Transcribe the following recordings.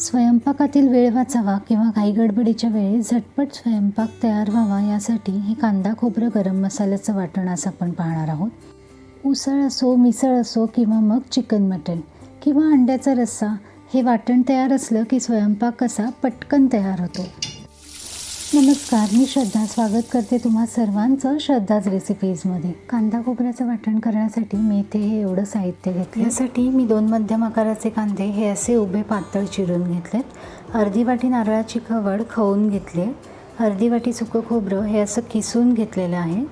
स्वयंपाकातील वेळ वाचावा किंवा घाई गडबडीच्या वेळी झटपट स्वयंपाक तयार व्हावा यासाठी हे कांदा खोबरं गरम मसाल्याचं वाटण आज आपण पाहणार आहोत. उसळ असो मिसळ असो किंवा मग चिकन मटण किंवा अंड्याचा रस्सा हे वाटण तयार असलं की स्वयंपाक कसा पटकन तयार होतो. नमस्कार मी श्रद्धा. स्वागत करते तुम्हा सर्वांचं श्रद्धाच रेसिपीजमध्ये कांदा खोबऱ्याचं वाटण करण्यासाठी मी इथे हे एवढं साहित्य घेतलं यासाठी मी दोन मध्यम आकाराचे कांदे हे असे उभे पातळ चिरून घेतलेत. अर्धी वाटी नारळाची खवड खवून घेतली अर्धी वाटी सुकं खोबरं हे असं किसून घेतलेलं आहे.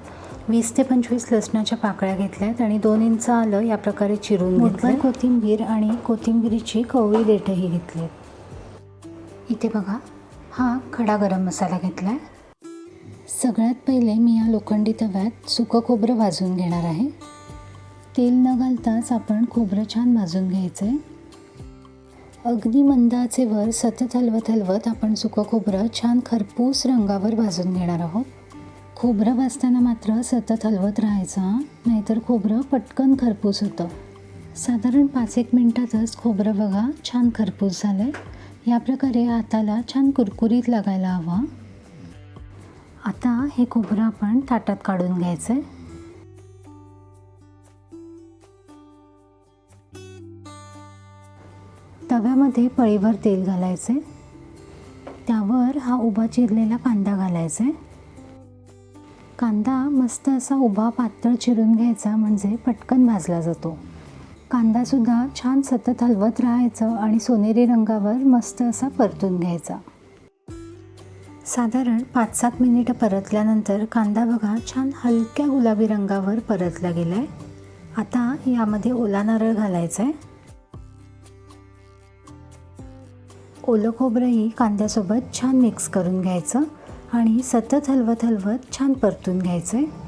वीस ते पंचवीस लसणाच्या पाकळ्या घेतल्या आहेत आणि दोन इंच आलं या प्रकारे चिरून घेतलं कोथिंबीर आणि कोथिंबीरीची कवळी देठही घेतली आहेत. इथे बघा हा खडा गरम मसाला घेतला आहे सगळ्यात पहिले मी या लोखंडी तव्यात सुकं खोबरं भाजून घेणार आहे. तेल न घालताच आपण खोबरं छान भाजून घ्यायचं आहे अगदी मंद सतत हलवत हलवत आपण सुकं खोबरं छान खरपूस रंगावर भाजून घेणार आहोत. खोबरं भाजताना मात्र सतत हलवत राहायचं नाहीतर खोबरं पटकन खरपूस होतं. साधारण पाच एक मिनटातच खोबरं बघा छान खरपूस झालं आहे या प्रकारे हाताला छान कुरकुरीत लागायला हवा. आता हे खोबरं आपण ताटात काढून घ्यायचं आहे तव्यामध्ये पळीभर तेल घालायचे त्यावर हा उभा चिरलेला कांदा घालायचा आहे कांदा मस्त असा उभा पातळ चिरून घ्यायचा म्हणजे पटकन भाजला जातो. कांदासुद्धा छान सतत हलवत राहायचं आणि सोनेरी रंगावर मस्त असा परतून घ्यायचा. साधारण पाच सात मिनिटं परतल्यानंतर कांदा बघा छान हलक्या गुलाबी रंगावर परतला गेला आहे आता यामध्ये ओला नारळ घालायचा आहे ओलं खोबरंही कांद्यासोबत छान मिक्स करून घ्यायचं आणि सतत हलवत हलवत छान परतून घ्यायचं आहे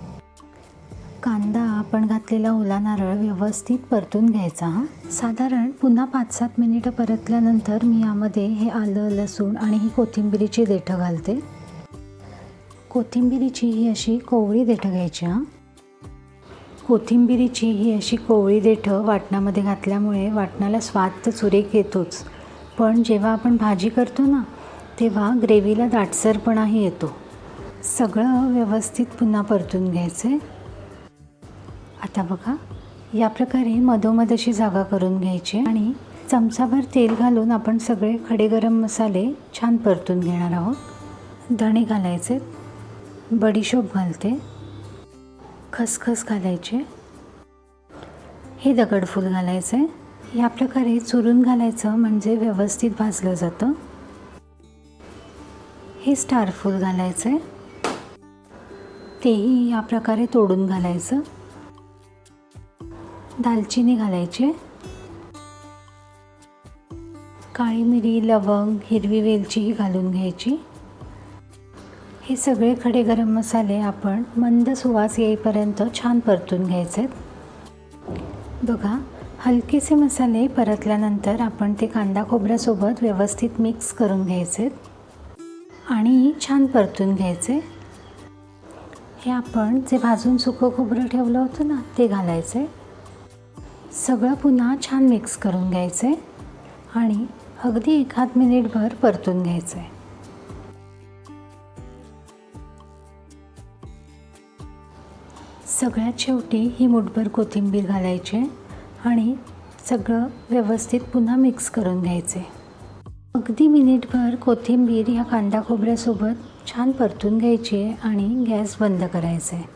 कांदा आपण घातलेला ओला नारळ व्यवस्थित परतून घ्यायचा हा. साधारण पुन्हा पाच सात मिनिटं परतल्यानंतर मी यामध्ये हे आलं लसूण आणि ही कोथिंबिरीची देठं घालते. कोथिंबिरीची ही अशी कोवळी देठं घ्यायची हां. कोथिंबिरीची ही अशी कोवळी देठं वाटणामध्ये घातल्यामुळे वाटणाला स्वाद तर सुरेख येतोच. पण जेव्हा आपण भाजी करतो ना तेव्हा ग्रेव्हीला दाटसरपणाही येतो. सगळं व्यवस्थित पुन्हा परतून घ्यायचं. आहे आता बघा या प्रकारे मधोमध अशी जागा करून घ्यायची आणि चमचाभर तेल घालून आपण सगळे खडे गरम मसाले छान परतून घेणार आहोत. धणे घालायचे बडीशोप घालते खसखस घालायचे हे दगडफूल घालायचे. या प्रकारे चुरून घालायचं म्हणजे व्यवस्थित भाजलं जातं. हे स्टारफूल घालायचं घालायचं. तेही या प्रकारे तोडून घालायचं. दालचिनी घालायची. काळी मिरी लवंग हिरवी वेलचीही घालून घ्यायची. हे सगळे खडे गरम मसाले आपण मंद सुवास येईपर्यंत छान परतून घ्यायचे. बघा हलकेसे मसाले परतल्यानंतर आपण ते कांदा खोबऱ्यासोबत व्यवस्थित मिक्स करून घ्यायचे. आणि छान परतून घ्यायचे. हे आपण जे भाजून सुकं खोबरं ठेवलं होतं ना ते घालायचे. सगळं पुन्हा छान मिक्स करून घ्यायचं आहे आणि अगदी एखाद मिनिटभर परतून घ्यायचं आहे सगळ्यात शेवटी ही मुठभर कोथिंबीर घालायची आहे आणि सगळं व्यवस्थित पुन्हा मिक्स करून घ्यायचे अगदी मिनिटभर कोथिंबीर ह्या कांदा खोबऱ्यासोबत छान परतून घ्यायची आहे आणि गॅस बंद करायचा आहे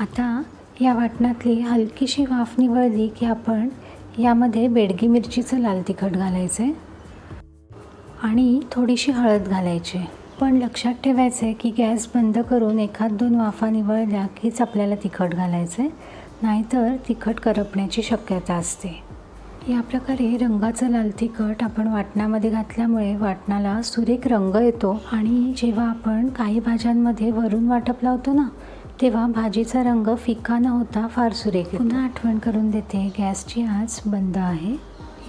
आता या वाटणातली हलकीशी वाफ निवळली की आपण यामध्ये बेडगी मिरचीचं लाल तिखट घालायचं आहे आणि थोडीशी हळद घालायची. पण लक्षात ठेवायचं आहे की गॅस बंद करून एखाद दोन वाफा निवळल्या कीच आपल्याला तिखट घालायचं आहे नाहीतर तिखट करपण्याची शक्यता असते. या प्रकारे रंगाचं लाल तिखट आपण वाटणामध्ये घातल्यामुळे वाटणाला सुरेख रंग येतो आणि जेव्हा आपण काही भाज्यांमध्ये वरून वाटप लावतो ना तेव्हा भाजीचा रंग फिका न होता फार सुरेख पुन्हा आठवण करून देते गॅसची आच बंद आहे.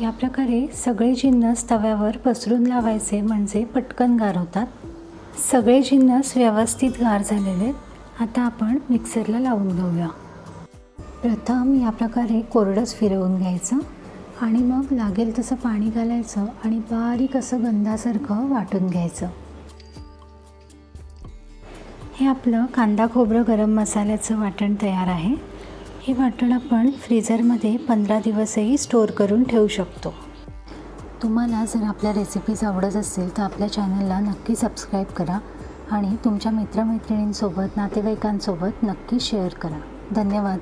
या प्रकारे सगळे जिन्नस तव्यावर पसरून लावायचे म्हणजे पटकन गार होतात. सगळे जिन्नस व्यवस्थित गार झालेले आहेत. आता आपण मिक्सरला लावून घेऊया. प्रथम या प्रकारे कोरडंच फिरवून घ्यायचं आणि मग लागेल तसं पाणी घालायचं आणि बारीक असं गंधासारखं वाटून घ्यायचं. हे आपलं कांदा खोबरं गरम मसाल्याचं वाटण तयार आहे. हे वाटण आपण फ्रीझरमध्ये पंधरा दिवसही स्टोअर करून ठेवू शकतो. तुम्हाला जर आपल्या रेसिपीज आवडत असतील तर आपल्या चॅनलला नक्की सबस्क्राईब करा आणि तुमच्या मित्रमैत्रिणींसोबत नातेवाईकांसोबत नक्की शेअर करा. धन्यवाद.